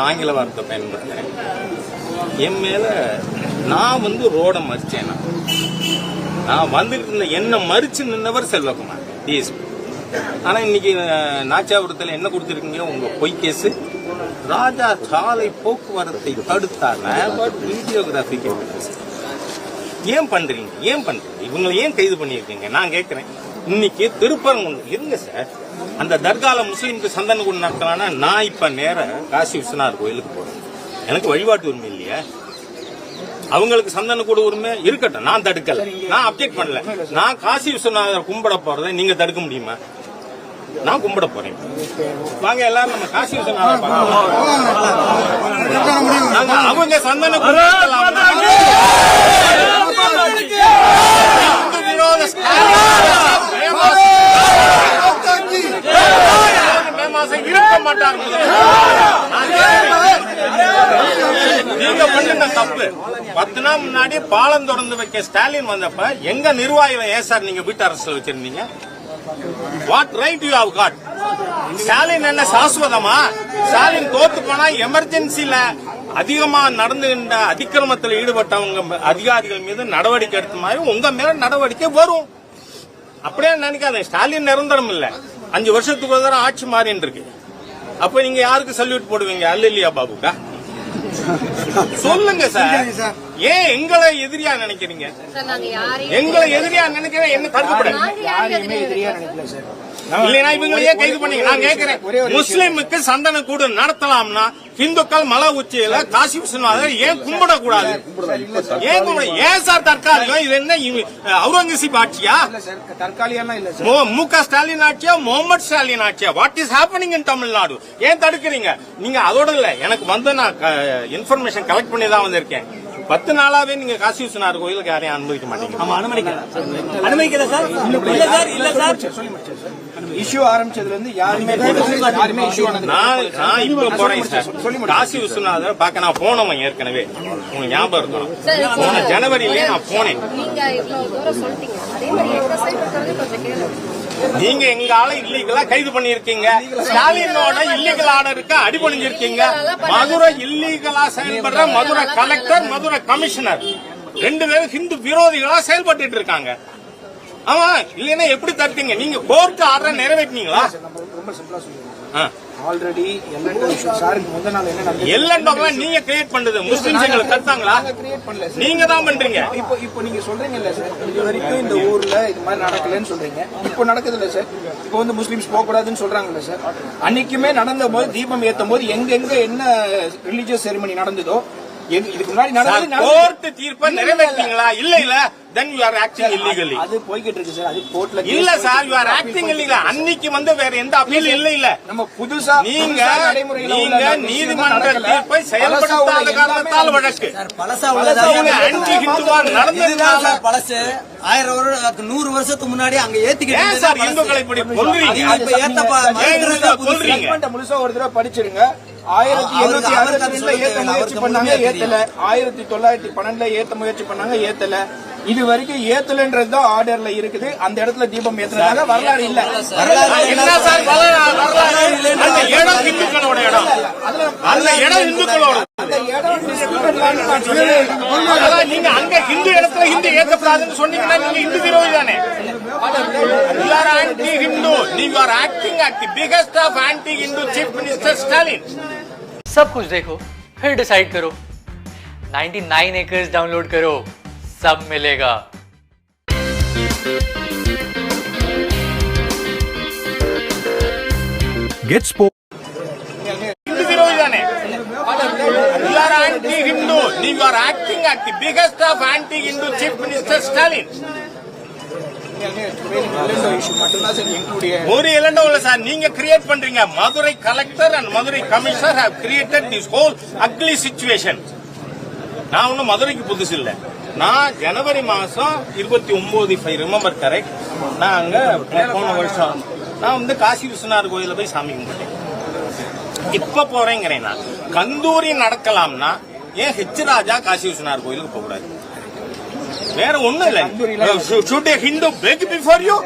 ஆங்கில வார்த்தை பயன்படுத்துறேன். என் மேல நான் வந்து ரோட மறிச்சேனா நான். வந்துட்டு இருந்த என்ன மறிச்சு நின்னவர் செல்வகுமார். டிஎஸ்பி ஆனா இன்னைக்கு நாச்சாபுரத்துல என்ன கொடுத்துருக்கீங்க? உங்க பொய் கேஸ் ராஜா சாலை போக்குவரத்தை தடுத்தாங்க வீடியோகிராஃபி ஏன் பண்றீங்க? ஏன் பண்றீங்க? இவங்களை ஏன் கைது பண்ணியிருக்கீங்க? நான் கேட்கிறேன். இன்னைக்கு திருப்பரங்குன்றம் இருங்க சார்? அந்த தர்கால முஸ்லீமுக்கு சந்தன கூட நடத்தலாம்னா நான் இப்ப நேர காசி விஸ்வநாதர் கோயிலுக்கு போறேன். எனக்கு வழிபாட்டு உரிமை இல்லையா. அவங்களுக்கு சந்தன கூட உரிமை இருக்கட்டும். நான் தடுக்கல. நான் அப்டேட் பண்ணல. நான் காசி விஸ்வநாதர் கும்பிட போறதை நீங்க தடுக்க முடியுமா? நான் கும்பிட போறேன். வாங்க எல்லாரும் நம்ம காசி விஸ்வநாதர் அவங்க சந்தன கும்பிடலாம்னா இந்து விரோத மே மாசம் இருக்க மாட்டார் நீங்க பண்ணுன தப்பு பத்து நாள் முன்னாடி பாலம் தொடர்ந்து வைக்க ஸ்டாலின் வந்தப்ப எங்க நிர்வாகிகளை ஏன் சார் நீங்க வீட்டு அரசு வச்சிருந்தீங்க? What right you have got Stalin என்ன சாஸ்வதமா? ஸ்டாலின் தோத்து போனா எமர்ஜென்சில அதிகமா நடந்துகின்ற அதிக்கிரமத்தில் ஈடுபட்டவங்க அதிகாரிகள் மீது நடவடிக்கை எடுத்த மாதிரி உங்க மேல நடவடிக்கை வரும். அப்படியே நினைக்காத ஸ்டாலின் நிரந்தரம் இல்ல. அஞ்சு வருஷத்துக்கு ஒரு தடவை ஆட்சி மாறின்னு இருக்கு. அப்ப நீங்க யாருக்கு சல்யூட் போடுவீங்க? அல்ல இல்லையா பாபுக்கா? சொல்லுங்க சார். ஏன் எங்களை எதிரியா நினைக்கிறீங்க? சார் நாங்க யாரையும் எங்களை எதிரியா நினைக்கிறேன் என்ன எதிரியா இல்லைனா இவங்களை ஏன் கைது பண்ணீங்க. நான் கேட்கிறேன் முஸ்லிமுக்கு சந்தன கூடு நடத்தலாம்னா இந்துக்கள் மலை உச்சியில காசி விஸ்வநாதர் ஏன் கும்பிடக்கூடாது? ஏன் கும்பிட ஏன் சார் தற்காலிகம்? இது என்ன இவ- அவுரங்கசீப் ஆட்சியா? இல்ல சார். தற்காலிகம்லாம் இல்ல சார். மு- மு க ஸ்டாலின் ஆட்சியா முகமது ஸ்டாலின் ஆட்சியா? What is happening in Tamil Nadu ஏன் தடுக்கிறீங்க? நீங்க அதோட இல்ல. எனக்கு வந்து நான் இன்ஃபர்மேஷன் கலெக்ட் பண்ணி தான் வந்திருக்கேன். பத்து நாளாவே நீங்க காசி விஸ்வநாதர் கோயிலுக்கு யாரையும் அனுமதிக்க மாட்டீங்க. ஆமா அனுமதிக்கல. சார். இல்ல சார் இல்ல சார். இஷ்யூ ஆரம்பிச்சதுல இருந்து யாருமே யாருமே இஷ்யூ ஆனது நான் நான் இப்ப போறேன் சார். காசி விஸ்வநாதர் பார்க்க நான் போனவன் ஏற்கனவே. உங்களுக்கு ஞாபகம் இருக்கும் போன ஜனவரியிலே நான் போனேன். நீங்க எங்க ஆளை இல்லீகலா கைது பண்ணிருக்கீங்க ஸ்டாலினோட இல்லீகல் ஆர்டருக்கு அடிபணிஞ்சிருக்கீங்க மதுரை இல்லீகலா செயல்படுற மதுரை கலெக்டர் மதுரை கமிஷனர் ரெண்டு பேரும் ஹிந்து விரோதிகளா செயல்பட்டு இருக்காங்க. ஆமா இல்லைன்னா எப்படி தடுத்தீங்க? நீங்க கோர்ட் ஆர்டர் நிறைவேற்றினீங்களா? ஆல்ரெடி சாருக்கு முத நாள் என்ன நடந்தது எல்லாம் நீங்க கிரியேட் பண்ணது முஸ்லிம்ஸ் எங்களை தடுத்தாங்களா கிரியேட் பண்ணல நீங்க தான் பண்றீங்க. இப்போ இப்போ நீங்க சொல்றீங்கல்ல சார் இது வரைக்கும் இந்த ஊர்ல இது மாதிரி நடக்கலன்னு சொல்றீங்க. இப்போ நடக்குது இல்ல சார் இப்போ வந்து முஸ்லிம்ஸ் போக கூடாதுன்னு சொல்றாங்கல்ல சார் அன்னைக்குமே நடந்த போது தீபம் ஏத்தும் போது எங்க எங்க என்ன ரிலீஜியஸ் செரிமனி நடந்ததோ இதுக்கு முன்னாடி. கோர்ட் தீர்ப்பை நிறைவேற்றீங்களா இல்ல இல்ல. Then you are acting illegally அது போய்கிட்டு இருக்கு சார். அது கோர்ட்ல இல்ல sir you are acting illegal அன்னைக்கு வந்து வேற எந்த அப்பீல் இல்ல இல்ல. நம்ம புதுசா நீங்க நீங்க நீதிமன்ற. தீர்ப்பை செயல்படுத்தாத காரணத்தால் வழக்கு. பழசா பழசா ஹிந்துவா சார் ஆயிரம் வருடம் நூறு வருஷத்துக்கு முன்னாடி அங்க ஏத்திக்கிட்டு சார் இந்துக்களை இப்படி கொல்றீங்க கொல்றீங்க முழுசா ஒரு தடவை படிச்சிருங்க ஆயிரத்தி எண்ணூத்தி அவருக்கு அறுபத்தி அது ஏத்த முயற்சி பண்ணாங்க ஏத்தல. ஆயிரத்தி தொள்ளாயிரத்தி பன்னெண்டுல ஏத்த முயற்சி பண்ணாங்க ஏத்தல. இது வரைக்கும் ஏத்தலன்றது தான் ஆர்டர்ல இருக்குது. அந்த இடத்துல தீபம் ஏத்துறதால வரலாறு இல்ல. நீங்க அங்க ஹிந்து இடத்துல ஹிந்து ஏற்கப்படாதுன்னு சொன்னீங்கன்னா நீங்க இந்து விரோதி தானே You are anti-Hindu. You are acting at the biggest of anti-Hindu Chief Minister Stalin. सब कुछ देखो फिर डिसाइड करो 99 एकर्स डाउनलोड करो सब मिलेगा Get sport. You are anti-Hindu. You are acting at the biggest of anti-Hindu Chief Minister Stalin. ஒரு இலண்டோ இல்ல சார் நீங்க கிரியேட் பண்றீங்க. Madurai collector and Madurai commissioner have created this whole ugly situation நான் ஒன்னும் மதுரைக்கு புதுசு இல்லை. நான் ஜனவரி மாசம் இருபத்தி ஒன்பது இஃப் ஐ ரிமெம்பர் கரெக்ட் நான் அங்க போன வருஷம் நான் வந்து காசி விஸ்வநாதர் கோயில போய் சாமி கும்பிட்டேன். இப்ப போறேங்கிறேன் நான். கந்தூரி நடக்கலாம்னா ஏன் ஹெச் ராஜா காசி விஸ்வநாதர் கோயிலுக்கு போகக்கூடாது? வேற ஒண்ணும் இல்ல. Should Hindu beg before you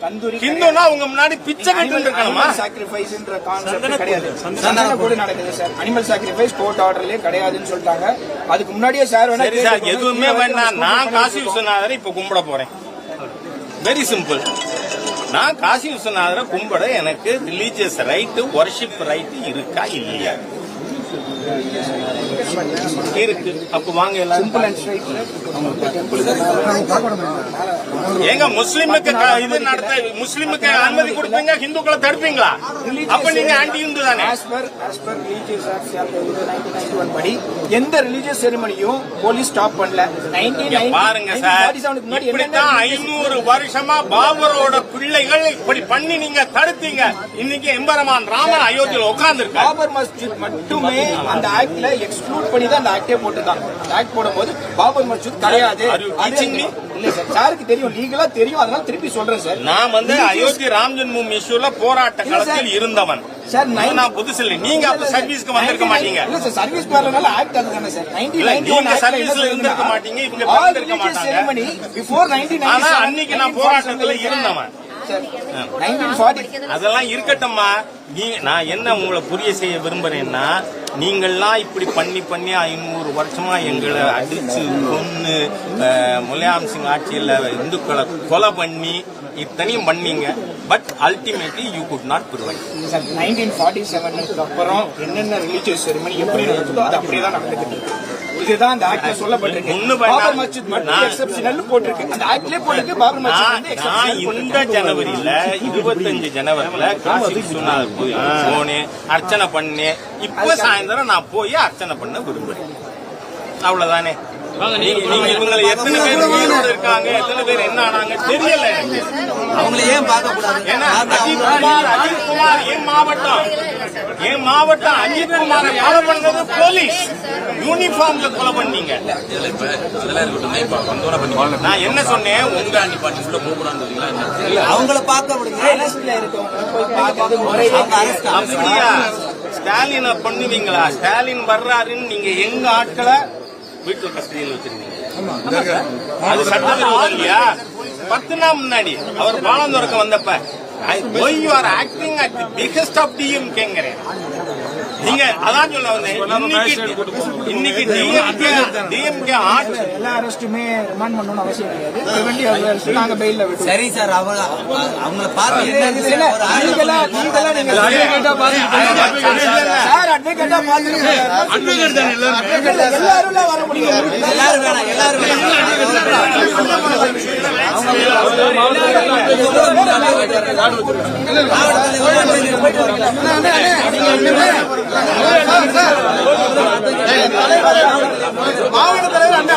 tandoori ஹிந்துனா உங்க முன்னாடி பிச்சை கட்டு இருக்கணுமா? சாக்ரிஃபைஸ்ன்ற கான்செப்ட் கிடையாது. சந்தன கூட நடக்குது சார் அனிமல் சாக்ரிஃபைஸ் கோர்ட் ஆர்டர்லயே கிடையாதுன்னு சொல்லிட்டாங்க. அதுக்கு முன்னாடியே சார் வேணா சரி சார் எதுவுமே வேண்டாம். நான் காசி விஸ்வநாதரை இப்ப கும்பிட போறேன். வெரி சிம்பிள் நான் காசி விஸ்வநாதரை கும்பிட எனக்கு ரிலீஜியஸ் ரைட்டு ஒர்ஷிப் ரைட்டு இருக்கா இல்லையா? இருக்கு. அப்ப வாங்க எல்லாரும். ஏங்க முஸ்லிமுக்கு இது நடத்த முஸ்லிமுக்கு அனுமதி கொடுப்பீங்க ஹிந்துக்களை தடுப்பீங்களா? அப்ப நீங்க ஆன்டி இந்து தானே. As per as per religious acts act 1991 படி எந்த ரிலீஜியஸ் செரிமனியும் போலீஸ் ஸ்டாப் பண்ணல. 1990 பாருங்க சார். 1947 க்கு முன்னாடி இப்படித்தான் ஐநூறு வருஷமா பாபரோட பிள்ளைகள் இப்படி பண்ணி நீங்க தடுத்தீங்க. இன்னைக்கு எம்பெருமான் ராமன் அயோத்தியில உட்கார்ந்து பாபர் மஸ்ஜித் மட்டுமே அந்த ஆக்ட்ல எக்ஸ்க்ளூட் பண்ணி தான் அந்த ஆக்டே போட்டுருக்காங்க அந்த ஆக்ட் போடும்போது பாபர் மஸ்ஜித் கிடையாது. அது? இல்ல சார் சாருக்கு தெரியும். லீகலா தெரியும். அதனால திருப்பி சொல்றேன் சார். நான் வந்து அயோத்தி ராம் ஜென்மூமி இஷ்யூல போராட்ட சார். களத்தில் இருந்தவன். சார் அது நான் புதுசு இல்லை நீங்க அப்ப சர்வீஸ்க்கு வந்திருக்க மாட்டீங்க. இல்ல சார் சர்வீஸ் வரலனால ஆக்ட் அதுதானே சார். இல்ல, நீங்க சர்வீஸ்ல இருந்திருக்க மாட்டீங்க, இவங்க பிறந்திருக்க மாட்டாங்க. செரிமனி பிஃபோர் 1997 ஆனா அன்னைக்கு நான் போராட்டத்துல இருந்தவன். சார் 1940 அதெல்லாம் இருக்கட்டும்மா. நீ நான் என்ன உங்களை புரிய செய்ய விரும்புறேன்னா நீங்கள்லாம் இப்படி பண்ணி பண்ணி ஐநூறு வருஷமா எங்களை அடிச்சு கொன்னு முலாயம் சிங் ஆட்சியில் இந்துக்களை கொலை பண்ணி இத்தனையும் பண்ணீங்க. But ultimately you could not provide sir 1947 அப்புறம் என்னென்ன ரிலீஜியஸ் செரிமனி எப்படி நடக்குதோ அது அப்படியே தான் இருக்கு. இதுதான் அந்த ஆக்ட்ல சொல்லப்பட்டிருக்கு. ஒண்ணு வேண்டாம். பாபர் மஸ்ஜித் மட்டும் நான்- எக்ஸெப்ஷனல் போட்டிருக்கு. அந்த ஆக்ட்லயே போட்டிருக்கு பாபர் மஸ்ஜித் நான் வந்து நான் exceptional இந்த. ஜனவரியில இருபத்தஞ்சு ஜனவரில காசி விஸ்வநாதர் கோயில் போனேன் அர்ச்சனை பண்ணேன். இப்ப சாயந்தரம் நான் போய் அர்ச்சனை பண்ண விரும்புறேன். அவ்வளவுதானே? நீங்க நீங்க இவங்களை எத்தனை பேர் உயிரோட இருக்காங்க? எத்தனை பேர் என்ன ஆனாங்க? தெரியல. எனக்கு. அவங்கள ஏன் பார்க்க கூடாது என் மாவட்டம்? என் மாவட்டம்? அஜித் குமாரை கொலை பண்ணது போலீஸ். யூனிஃபார்ம்ல கொலை பண்ணீங்க. நான் என்ன சொன்னேன்? உங்க அவங்கள பார்க்க அரசு அப்படியா? ஸ்டாலினை பண்ணுவீங்களா? ஸ்டாலின் வர்றாருன்னு நீங்க எங்க ஆட்களை வீட்டு கஸ்டடியில் வச்சிருந்தீங்க அது சட்டவிரோதம் இல்லையா பத்து நாள் முன்னாடி அவர் பாலம் துறக்க வந்தப்ப you are acting at the behest of DM கேங்கிறேன். நீங்க அதான் சொல்ல வந்தேன். இன்னைக்கு இன்னைக்கு டிஎம்கே ஆட்சி எல்லா அரெஸ்ட்டுமே ரிமாண்ட் பண்ணணும்னு அவசியம் கிடையாது. நாங்க பெயில்ல விட்டுருவோம். சரி சார் அவங்க அவங்க பார்த்து லீகலா லீகலா நீங்க சார் அட்வொகேட்டா பாத்துருக்கீங்க எல்லாரும்? வர முடியும் எல்லாரும் வேணாம் எல்லாரும் மாவட்ட தலைவர் அண்ணா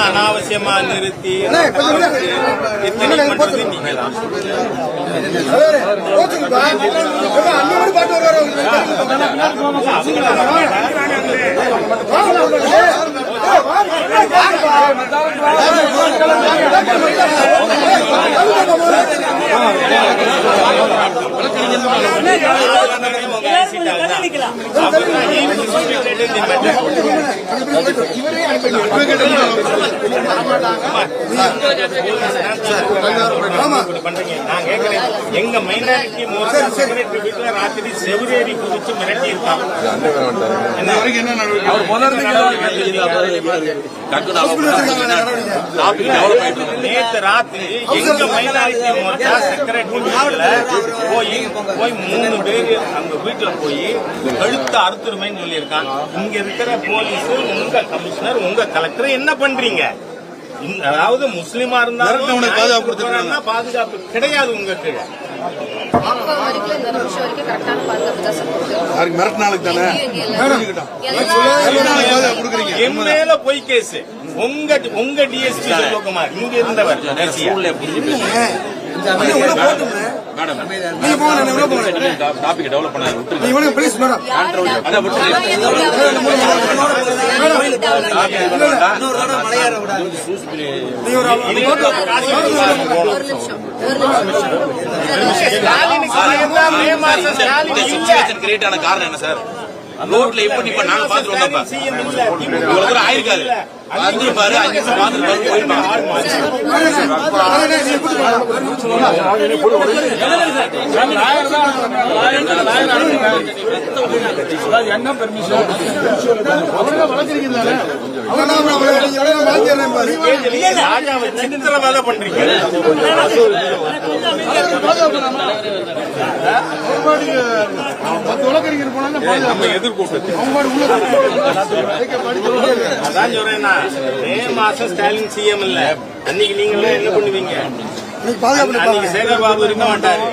அனாவசியமா நிறுத்தி பண்றது கேட்கிறேன், எங்க மைனாரிட்டி வீட்டுல ராத்திரி செவிரேறி குதிச்சு மிரட்டி இருக்கான் ராத்திரி எங்க மைனாரிட்டி மோர்ச்சா வீட்டுல போய் போய் மூணு பேரு அங்க வீட்டுல போய் கழுத்து அறுத்துருமைன்னு சொல்லியிருக்கான். இங்க இருக்கிற போலீஸ் உங்க கமிஷனர் உங்க கலெக்டர் என்ன பண்றீங்க? அதாவது முஸ்லிமா இருந்தாலும் பாதுகாப்பு பாதுகாப்பு கிடையாது உங்க கீழே யாருக்கு மிரட்டின நாளுக்கு தானே என் மேல பொய் கேஸ் உங்க உங்க டிஎஸ்பி இங்க இருந்தவர் போட்டுங்க நீங்க போங்க நான் உள்ள போங்க டாபிக் டெவலப் பண்ண விட்டுருங்க நீங்க உள்ள ப்ளீஸ் மேடம் அதான் விட்டுருங்க இன்னொரு தடவை மலையாற விடாது நீங்க ஒரு ஒரு நிமிஷம் ஒரு நிமிஷம் ஸ்டாலினுக்கு பயந்தா மே மாசம் இந்த ஸ்டாலின் இல்ல. சுச்சுவேஷன் கிரியேட் ஆன காரணம் என்ன சார் ரோட்ல எப்படி இப்ப நாங்க பாத்துட்டு வந்தோம் இவ்வளவு தூரம் ஆயிருக்காது அஞ்சு பாரு அஞ்சு நிமிஷம் பாத்துட்டு பாரு சித்திரவதை பண்றீங்க நம்ம எதிர்கூட்டது அதான் சொல்றேன்னா மே மாசம் ஸ்டாலின் சிஎம் இல்ல. அன்னைக்கு நீங்க எல்லாம் என்ன பண்ணுவீங்க? அன்னைக்கு சேகர் பாபு இருக்க மாட்டாரு.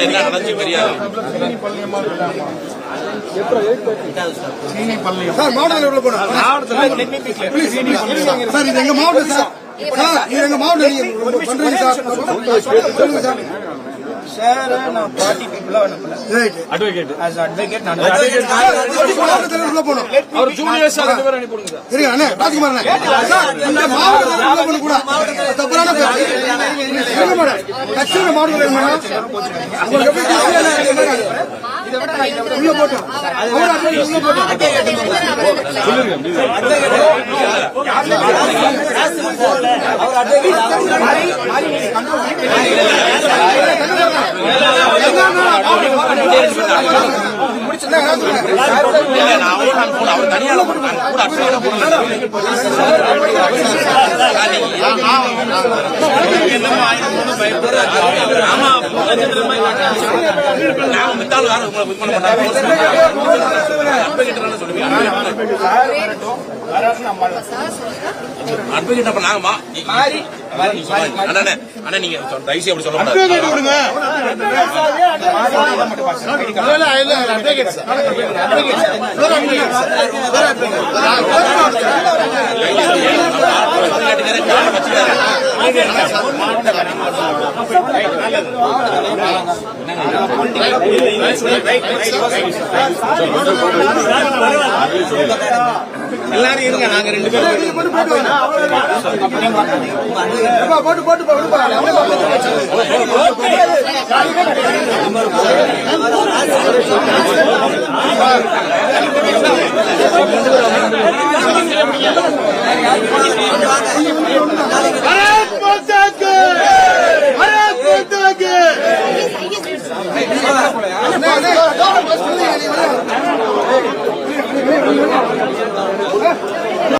என்ன நடந்துச்சு தெரியாது. சார் மாவட்டத்தில் உள்ள போனோம் சார் இது எங்க மாவட்டம் சார்? சார் இது எங்க மாவட்டம் நீங்க பண்றீங்க சார்? சொல்லுங்க சார். சார் நான் பார்ட்டி பீப்புளா அனுப்பல. ஆஸ் அட்வொகேட் நான் மாவட்டத்தில் உள்ள போனோம் அவர் ஜூனியர் சார் ரெண்டு பேரும் அனுப்பிடுங்க சார். இருங்க அண்ணே ராஜ்குமார் அண்ணே சார் இந்த மாவட்டத்தில் உள்ள போன கூட தவறான பேச்சு இருங்க மேடம். கட்சியோட மாவட்டத்தில் இருங்க மேடம் உங்களுக்கு எப்படி தெரியும்? உள்ள போட்டோம் அவர் அட்வொகேட் உள்ள போட்டோம் இல்ல, நான் அவர் தனியால போன கூட அட்வான்ஸா போனேன் அட்வொகேட் சொல்லுவீங்க அப்ப நாங்கம்மா அண்ணா அண்ணா நீங்க தயவுசெய்து அப்படி சொல்ல எல்லாரும் இருங்க நாங்க ரெண்டு பேரும் போட்டு போட்டு பாரத் மாதா கே